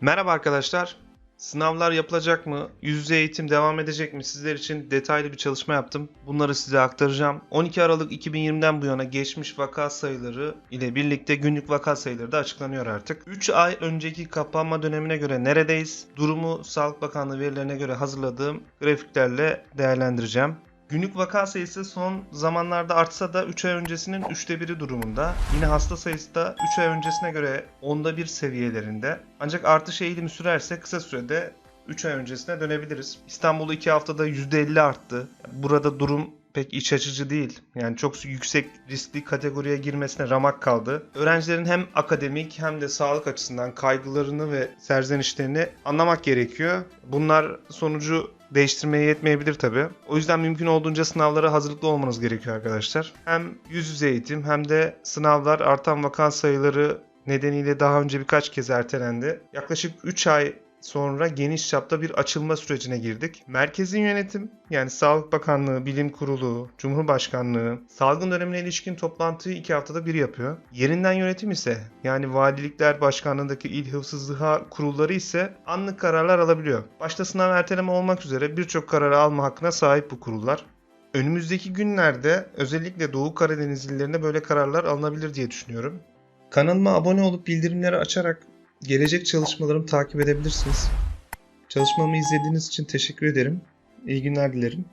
Merhaba arkadaşlar. Sınavlar yapılacak mı? Yüz yüze eğitim devam edecek mi? Sizler için detaylı bir çalışma yaptım. Bunları size aktaracağım. 12 Aralık 2020'den bu yana geçmiş vaka sayıları ile birlikte günlük vaka sayıları da açıklanıyor artık. 3 ay önceki kapanma dönemine göre neredeyiz? Durumu Sağlık Bakanlığı verilerine göre hazırladığım grafiklerle değerlendireceğim. Günlük vaka sayısı son zamanlarda artsa da 3 ay öncesinin 3'te 1'i durumunda. Yine hasta sayısı da 3 ay öncesine göre 10'da 1 seviyelerinde. Ancak artış eğilimi sürerse kısa sürede 3 ay öncesine dönebiliriz. İstanbul'da 2 haftada %50 arttı. Burada durum pek iç açıcı değil. Yani çok yüksek riskli kategoriye girmesine ramak kaldı. Öğrencilerin hem akademik hem de sağlık açısından kaygılarını ve serzenişlerini anlamak gerekiyor. Bunlar sonucu değiştirmeye yetmeyebilir tabi. O yüzden mümkün olduğunca sınavlara hazırlıklı olmanız gerekiyor arkadaşlar. Hem yüz yüze eğitim hem de sınavlar artan vaka sayıları nedeniyle daha önce birkaç kez ertelendi. Yaklaşık 3 ay sonra geniş çapta bir açılma sürecine girdik. Merkezi yönetim yani Sağlık Bakanlığı, Bilim Kurulu, Cumhurbaşkanlığı salgın dönemine ilişkin toplantıyı 2 haftada bir yapıyor. Yerinden yönetim ise yani valilikler başkanlığındaki il hıfzı kurulları ise anlık kararlar alabiliyor. Başta sınav erteleme olmak üzere birçok kararı alma hakkına sahip bu kurullar. Önümüzdeki günlerde özellikle Doğu Karadeniz illerinde böyle kararlar alınabilir diye düşünüyorum. Kanalıma abone olup bildirimleri açarak gelecek çalışmalarımı takip edebilirsiniz. Çalışmamı izlediğiniz için teşekkür ederim. İyi günler dilerim.